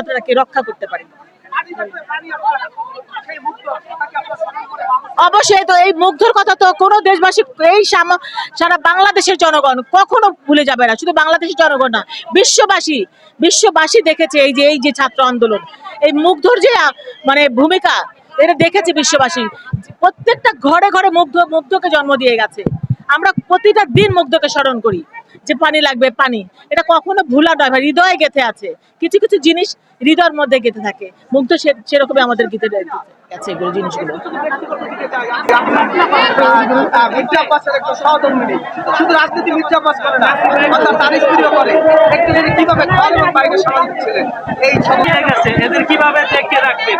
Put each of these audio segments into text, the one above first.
স্বাধীনতাকে রক্ষা করতে পারি অবশ্যই তো এই মুগ্ধর কথা তো কোনো দেশবাসী, এই সারা বাংলাদেশের জনগণ কখনো ভুলে যাবে না। শুধু বাংলাদেশের জনগণ না, বিশ্ববাসী বিশ্ববাসী দেখেছে এই যে এই যে ছাত্র আন্দোলন। এই মুগ্ধর যে মানে ভূমিকা, এটা দেখেছে বিশ্ববাসী। প্রত্যেকটা ঘরে ঘরে মুগ্ধ, মুগ্ধকে জন্ম দিয়ে গেছে। আমরা প্রতিটা দিন মুগ্ধকে স্মরণ করি। যে পানি লাগবে পানি। এটা কখনো ভুলা নয় ভাই হৃদয়ে গেথে আছে। কিছু কিছু জিনিস হৃদয়ের মধ্যে গেঁথে থাকে। মুগ্ধ সে- সেরকমই আমাদের গীতে গেছে এগুলো জিনিসগুলো। শুধু রাজনীতি করে না তার স্ত্রীও করে কীভাবে ঘর এবং বাইরে সামাল দিচ্ছিলেন এই সব ঠিক আছে এদের কীভাবে দেখে রাখবেন?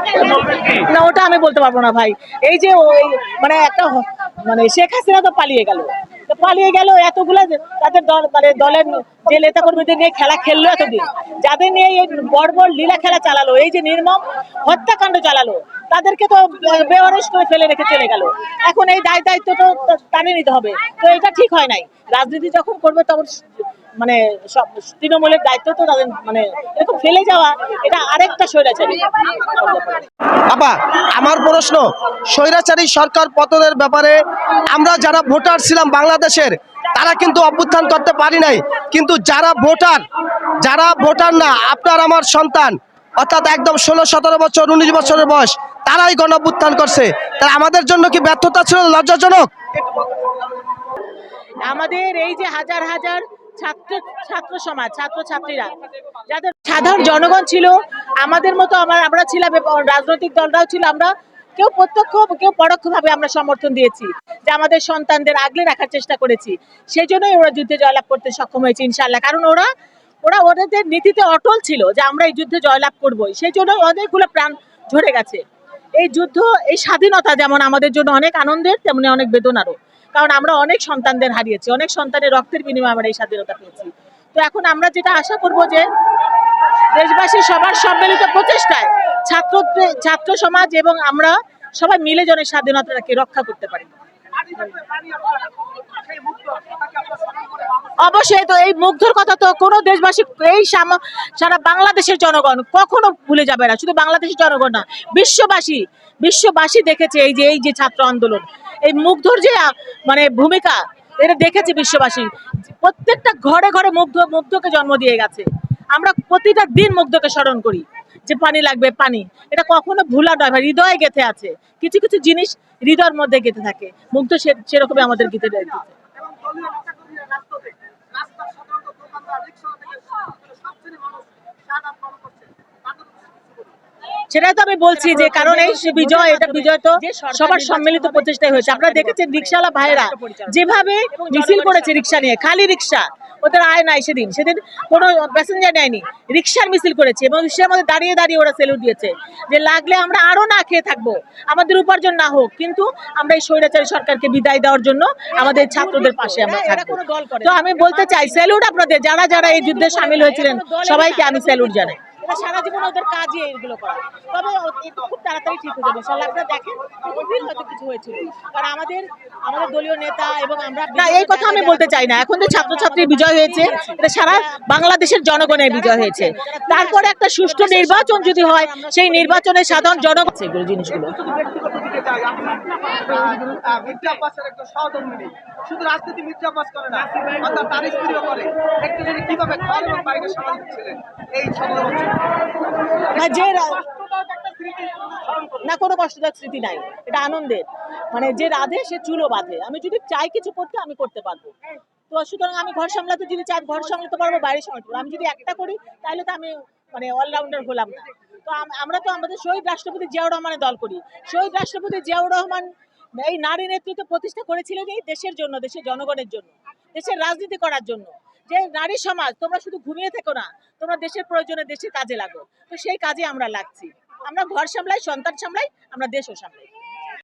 না ওটা আমি বলতে পারব না ভাই। এই যে ওই মানে একটা মানে শেখ হাসিনা তো পালিয়ে গেল। পালিয়ে গেল এতগুলো তাদের দল মানে দলের যে নেতা কর্মীদের নিয়ে খেলা খেললো এতদিন। যাদের নিয়ে এই বড় বড় লীলা খেলা চালালো, এই যে নির্মম হত্যাকাণ্ড চালালো, তাদেরকে তো বে- বেওয়ারিশ করে ফেলে রেখে চলে গেল। এখন এই দায় দায়িত্ব তো টানে নিতে হবে। তো এটা ঠিক হয় নাই। রাজনীতি যখন করবে তখন মানে সব তৃণমূলের দায়িত্ব তো তাদের মানে এরকম ফেলে যাওয়া, এটা আরেকটা স্বৈরাচারী। আপা আমার প্রশ্ন, স্বৈরাচারী সরকার পতনের ব্যাপারে আমরা যারা ভোটার ছিলাম বাংলাদেশের, তারা কিন্তু অভ্যুত্থান করতে পারি নাই। কিন্তু যারা ভোটার যারা ভোটার না, আপনার আমার সন্তান, অর্থাৎ একদম ষোলো, সতেরো বছর, উনিশ বছরের বয়স, তারাই গণ অভ্যুত্থান করছে। তাহলে আমাদের জন্য কি ব্যর্থতা ছিল, লজ্জাজনক? আমাদের এই যে হাজার হাজার ছাত্র ছাত্র সমাজ ছাত্র ছাত্রীরা যাদের সাধারণ জনগণ ছিল আমাদের মতো আমার, আমরা ছিলাম রাজনৈতিক দলরাও ছিল, আমরা কেউ প্রত্যক্ষ, কেউ পরোক্ষভাবে আমরা সমর্থন দিয়েছি যে আমাদের সন্তানদের আগলে রাখার চেষ্টা করেছি। সেই জন্যই ওরা যুদ্ধে জয়লাভ করতে সক্ষম হয়েছে ইনশাল্লাহ কারণ ওরা ওরা ওদের নীতিতে অটল ছিল যে আমরা এই যুদ্ধে জয়লাভ করবই। সেই জন্য অনেকগুলো প্রাণ ঝরে গেছে। এই যুদ্ধ, এই স্বাধীনতা যেমন আমাদের জন্য অনেক আনন্দের, তেমনি অনেক বেদনারও। কারণ আমরা অনেক সন্তানদের হারিয়েছি, অনেক সন্তানের রক্তের বিনিময়ে আমরা এই স্বাধীনতা পেয়েছি। তো এখন আমরা যেটা আশা করব যে দেশবাসী সবার সম্মিলিত প্রচেষ্টায় ছাত্র ছাত্র সমাজ এবং আমরা সবাই মিলে যেন এই স্বাধীনতাটাকে রক্ষা করতে পারি। অবশ্যই তো এই মুগ্ধর কথা তো কোনো দেশবাসী, এই সারা বাংলাদেশের জনগণ কখনো ভুলে যাবে না। শুধু বাংলাদেশের জনগণ না, বিশ্ববাসী বিশ্ববাসী দেখেছে এই যে এই যে ছাত্র আন্দোলন। এই মুগ্ধর যে মানে ভূমিকা, এটা দেখেছে বিশ্ববাসী। প্রত্যেকটা ঘরে ঘরে মুগ্ধ, মুগ্ধকে জন্ম দিয়ে গেছে। আমরা প্রতিটা দিন মুগ্ধকে স্মরণ করি যে পানি লাগবে পানি। এটা কখনো ভুলা নয় ভাই হৃদয়ে গেঁথে আছে। কিছু কিছু জিনিস হৃদয়ের মধ্যে গেঁথে থাকে। মুগ্ধ সেরকমই আমাদের গীতে গীতে সেটাই তো আমি বলছি যে কারণ এই বিজয় এটা বিজয় তো সবার সম্মিলিত প্রচেষ্টায় হয়েছে। আপনারা দেখেছেন রিক্সাওয়ালা ভাইরা যেভাবে মিছিল করেছে রিক্সা নিয়ে খালি রিক্সা। ওদের আয় নাই সেদিন। সেদিন কোনো প্যাসেঞ্জার নেয়নি। রিক্সার মিছিল করেছে এবং রিক্সার মধ্যে দাঁড়িয়ে দাঁড়িয়ে ওরা সেলুট দিয়েছে যে লাগলে আমরা আরও না খেয়ে থাকব আমাদের উপার্জন না হোক কিন্তু আমরা এই স্বৈরাচারী সরকারকে বিদায় দেওয়ার জন্য আমাদের ছাত্রদের পাশে আমরা থাকব। তো আমি বলতে চাই স্যালুট আপনাদের যারা যারা এই যুদ্ধে সামিল হয়েছিলেন সবাইকে আমি স্যালুট জানাই। এটা সারা জীবন ওদের কাজই এইগুলো করা। তবে খুব তাড়াতাড়ি ঠিক হয়ে যাবে। ইনশাল্লাহ আপনারা দেখেন দিন হয়তো কিছু হয়েছিল। কারণ আমাদের আমাদের দলীয় নেতা এবং আমরা না এই কথা আমি বলতে চাই না। এখন যে ছাত্রছাত্রী বিজয় হয়েছে। এটা সারা বাংলাদেশের জনগণের বিজয় হয়েছে। তারপরে একটা সুষ্ঠু নির্বাচন যদি হয় সেই নির্বাচনে সাধারণ জনগণ সেগুলো জিনিসগুলো। মির্জা আব্বাসের একটা সহধর্মিনী। শুধু রাজনীতি মির্জা আব্বাস করে না অর্থাৎ তার স্ত্রীও করে। একটু কীভাবে ঘর এবং বাইরে সামাল দিচ্ছিলেন এই যে না কোনো কষ্টদায়ক স্মৃতি নাই। এটা আনন্দের। মানে যে রাধে সে চুলো বাঁধে। আমি যদি চাই কিছু করতে আমি করতে পারব। তো সুতরাং আমি ঘর সামলাতে যদি চাই ঘর সামলাতে পারব বাইরে সামলাতে পারব। আমি যদি একটা করি তাহলে তো আমি মানে অলরাউন্ডার হলাম না। তো আমরা তো আমাদের শহীদ রাষ্ট্রপতি জিয়াউর রহমানের দল করি। শহীদ রাষ্ট্রপতি জিয়াউর রহমান এই নারী নেতৃত্ব প্রতিষ্ঠা করেছিলেন এই দেশের জন্য, দেশের জনগণের জন্য, দেশের রাজনীতি করার জন্য। যে নারী সমাজ, তোমরা শুধু ঘুমিয়ে থেকো না, তোমরা দেশের প্রয়োজনে দেশের কাজে লাগো। তো সেই কাজে আমরা লাগছি। আমরা ঘর সামলাই, সন্তান সামলাই, আমরা দেশও সামলাই।